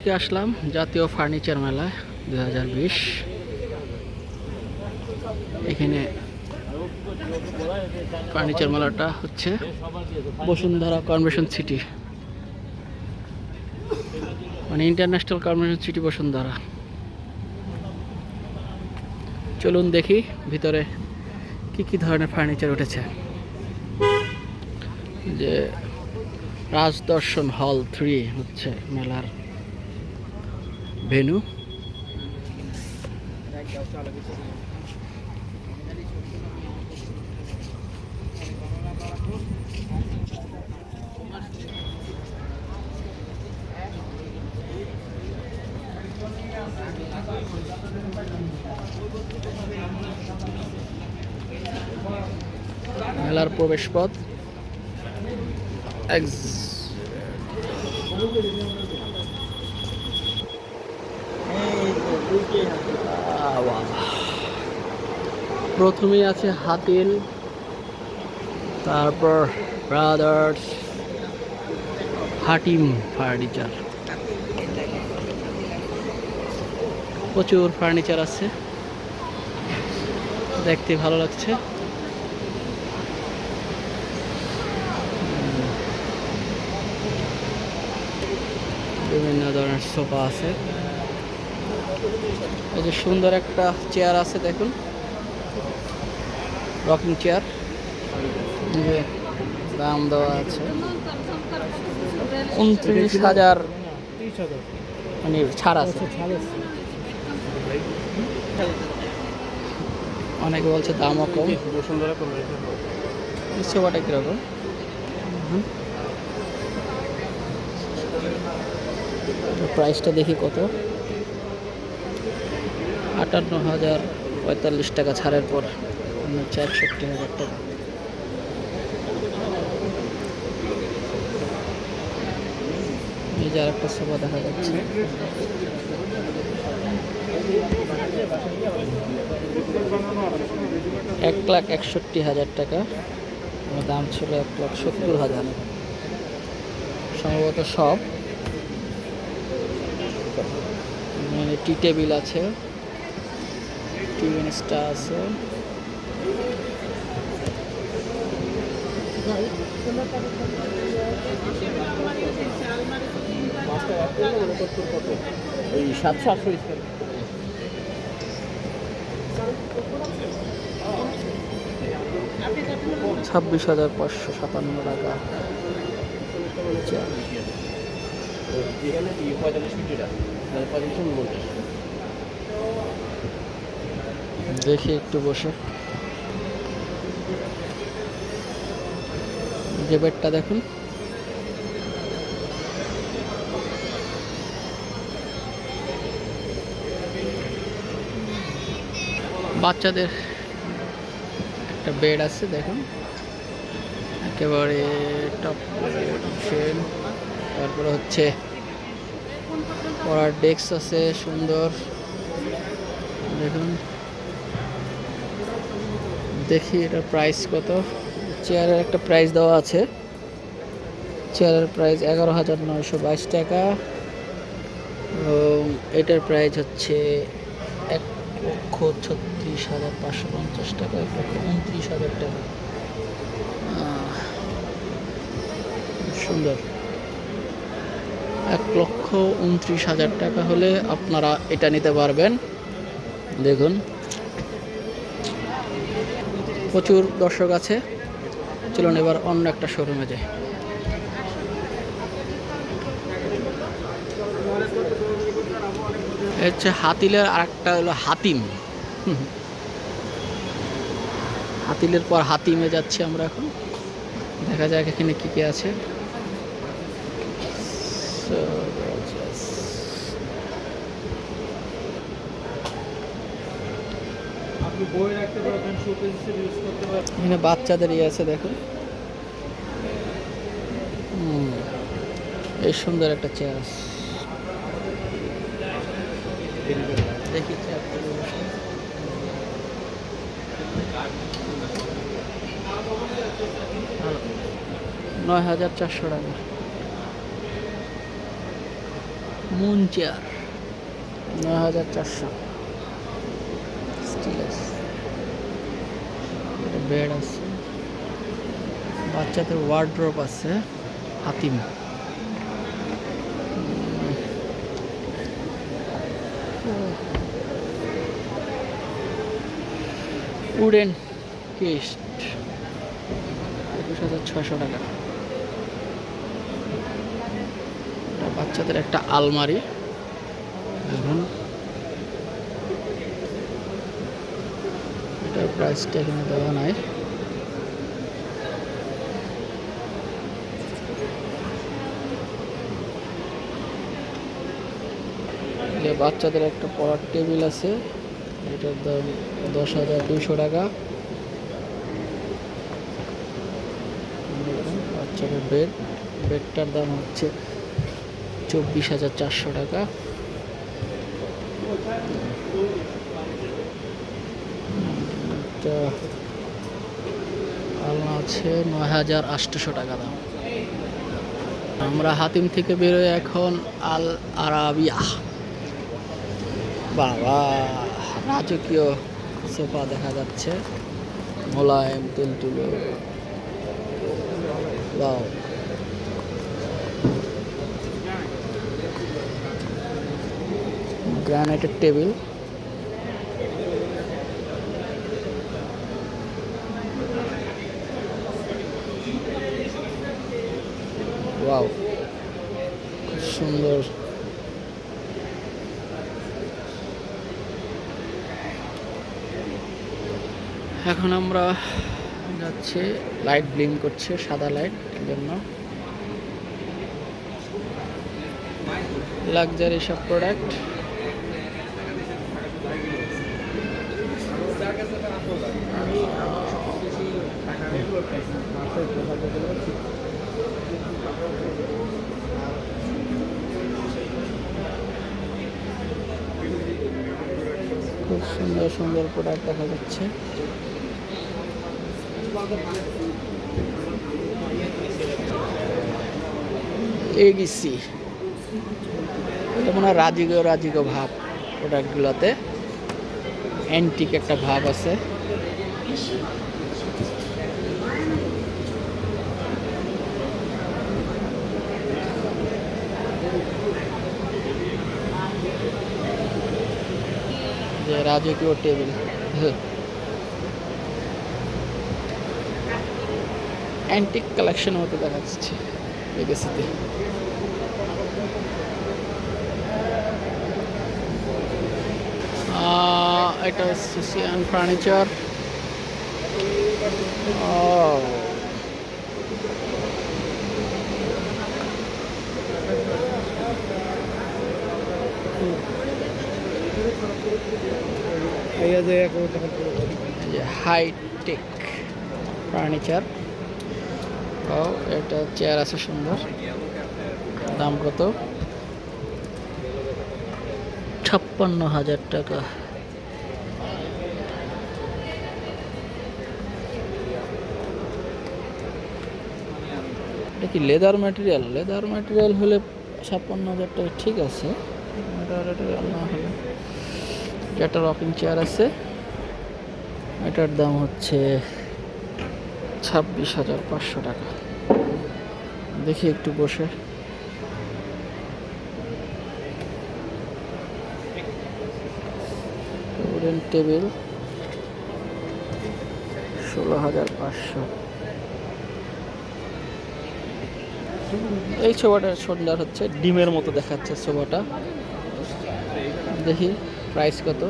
আজকে আসলাম, জাতীয় ফার্নিচার মেলায় দু হাজার বিশ। এখানে ফার্নিচার মেলাটা হচ্ছে বসুন্ধরা কনভেনশন সিটি। মানে ইন্টারন্যাশনাল কনভেনশন সিটি বসুন্ধরা। চলুন দেখি ভিতরে কি কি ধরনের ফার্নিচার উঠেছে। যে রাজদর্শন হল থ্রি হচ্ছে মেলার ভেনু। মেলার প্রবেশপথ। এক্স- প্রথমেই আছে হাতিল, তারপর ব্রাদার্স, হাটিম ফার্নিচার। প্রচুর ফার্নিচার আছে। দেখতে ভালো লাগছে। বিভিন্ন ধরনের সোফা আছে। এই যে সুন্দর একটা চেয়ার আছে, দেখুন। Rocking chair. দাম দেওয়া আছে। উনত্রিশ হাজার মানে ছাড় আছে। অনেকে বলছে দামও কম। সোফাটা কীরকম? প্রাইসটা দেখি কত। আটান্ন হাজার পঁয়তাল্লিশ টাকা ছাড়ের পর হচ্ছে একষট্টি হাজার টাকা। এই যে আরেকটা সোফা দেখা যাচ্ছে। এক লাখ একষট্টি হাজার টাকা। দাম ছিল এক লাখ সত্তর হাজার। সম্ভবত সব। মানে টি টেবিল আছে। স্টার আছে। সাতশো আটশো স্কোয়ার ছাব্বিশ হাজার পাঁচশো সাতান্ন টাকা। এখানে পঁয়তাল্লিশ মানে উনপঞ্চাশ দেখি একটু বসে। যে বেডটা দেখুন। বাচ্চাদের একটা বেড আছে, দেখুন। একেবারে টপ তারপরে হচ্ছে পড়ার ডেস্ক আছে, সুন্দর। দেখুন। দেখি এটার প্রাইস কত। চেয়ারের একটা প্রাইস দেওয়া আছে। চেয়ারের প্রাইস এগারো হাজার নয়শো বাইশ টাকা। এটার প্রাইস হচ্ছে এক লক্ষ ছত্রিশ হাজার পাঁচশো পঞ্চাশ টাকা, এক লক্ষ উনত্রিশ হাজার টাকা। সুন্দর। এক লক্ষ উনত্রিশ হাজার টাকা হলে আপনারা এটা নিতে পারবেন। দেখুন। প্রচুর দর্শক আছে। চলুন এবার অন্য একটা শোরুমে যাই। হচ্ছে হাতিলের আর একটা হলো হাতিম। হাতিলের পর হাতিমে যাচ্ছি আমরা এখন। দেখা যাক এখানে কী কী আছে। এখানে বাচ্চাদের ইয়ে আছে, দেখুন। এই সুন্দর একটা চেয়ার দেখি নয় হাজার চারশো টাকা। মুন চেয়ার নয় হাজার চারশো। বেড আছে। বাচ্চাদের ওয়ার্ড্রপ আছে, হাতিম। উডেন কেস্ট, একুশ হাজার ছয়শো টাকা। বাচ্চাদের একটা আলমারি এটার প্রাইসটা এখানে দেওয়া নাই বাচ্চাদের একটা পড়ার টেবিল আছে, এটার দাম দশ হাজার দুইশো টাকা। বাচ্চাদের বেড বেডটার দাম হচ্ছে চব্বিশ হাজার চারশো টাকা। আলনা আছে নয় হাজার আটশোশো টাকা দাম। আমরা হাতিম থেকে বেরোয় এখন আল আরাবিয়া। বাবা, রাজকীয় সোফা দেখা যাচ্ছে। মোলায়েম তুলতুলো বাও গ্রানাইটের টেবিল ওয়াও খুব সুন্দর এখন আমরা যাচ্ছি লাইট ব্লিম করছে, সাদা লাইট জন্য। লাক্সারি সব প্রোডাক্ট খুব সুন্দর সুন্দর প্রোডাক্ট দেখা যাচ্ছে। এগিসি মনে হয় রাজিগো রাজিগো ভাব প্রোডাক্টগুলোতে অ্যান্টিক একটা ভাব আছে। রাজকীয় টেবিল অ্যান্টিক কালেকশন মতো দেখা যাচ্ছে লেগেসিতে এটা হচ্ছে সিয়ান ফার্নিচার হাইটেক ফার্নিচার ও এটা চেয়ার আছে সুন্দর। দাম কত? ছাপ্পান্ন হাজার টাকা। এটা কি লেদার ম্যাটেরিয়াল লেদার ম্যাটেরিয়াল হলে ছাপ্পান্ন হাজার টাকা ঠিক আছে। একটা রকিং চেয়ার আছে। এটার দাম হচ্ছে ছাব্বিশ হাজার পাঁচশো টাকা। দেখি একটু বসে। টেবিল ষোলো হাজার পাঁচশো। এই সোফাটা সুন্দর হচ্ছে, ডিমের মতো দেখাচ্ছে সোফাটা দেখি প্রাইস কত?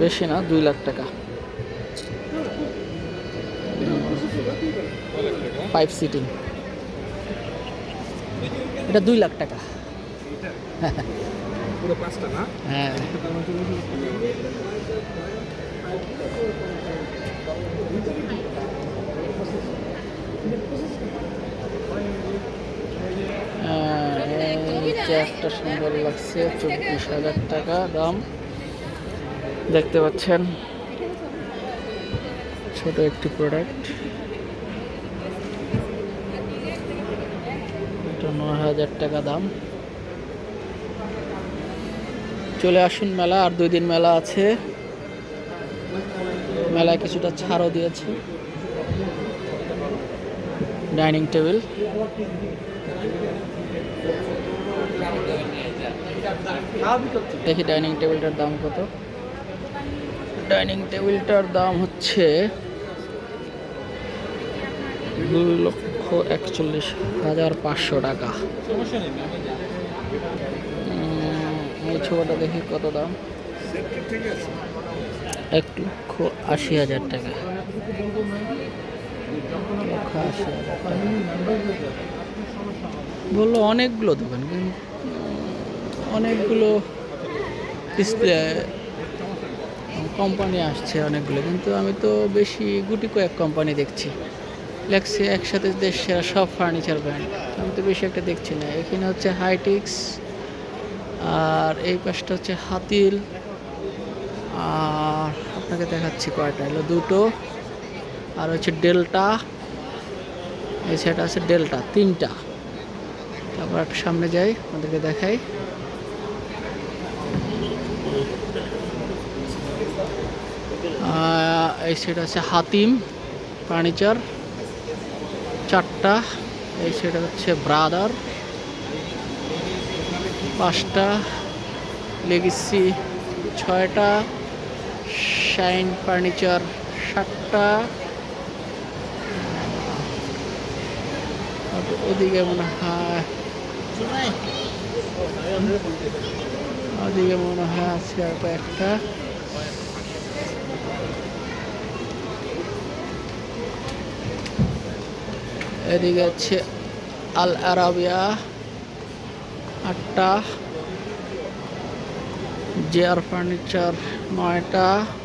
বেশি না, দুই লাখ টাকা। ফাইভ সিটিং এটা দুই লাখ টাকা। হ্যাঁ। চেয়ারটা সুন্দর লাগছে চব্বিশ হাজার টাকা দাম। দেখতে পাচ্ছেন ছোট একটি প্রোডাক্ট নয় হাজার টাকা দাম। চলে আসুন মেলা, আর দুই দিন মেলা আছে। মেলায় কিছুটা ছাড়ও দিয়েছে। Dining table. দেখি ডাইনিং টেবিলটার দাম কত। ডাইনিং টেবিলটার দাম হচ্ছে দুই লক্ষ একচল্লিশ হাজার পাঁচশো টাকা। এই ছোটটা দেখি কত দাম? এক লক্ষ আশি হাজার টাকা। লক্ষ বলল অনেকগুলো দোকান, কিন্তু অনেকগুলো কোম্পানি আসছে অনেকগুলো, কিন্তু আমি তো বেশি গুটি কয়েক কোম্পানি দেখছি। লেখছে একসাথে দেশের সব ফার্নিচার ব্র্যান্ড আমি তো বেশি একটা দেখছি না। এখানে হচ্ছে হাইটিক্স আর এই পাশটা হচ্ছে হাতিল আর আপনাকে দেখাচ্ছি কয়টা। হলো দুটো, আর হচ্ছে ডেল্টা এই সেটা আছে ডেল্টা তিনটা। তারপর একটু সামনে যাই, আপনাদেরকে দেখাই। এই সেট আছে হাতিম ফার্নিচার চারটা, এই সেটা হচ্ছে ব্রাদার পাঁচটা লেগেসি ছয়টা শাইন ফার্নিচার সাতটা ওদিকে মনে হয় ওদিকে মনে হয় আছে আর কয়েকটা। এদিকে আছে আল আরাবিয়া আটটা। জেয়ার ফার্নিচার নয়টা।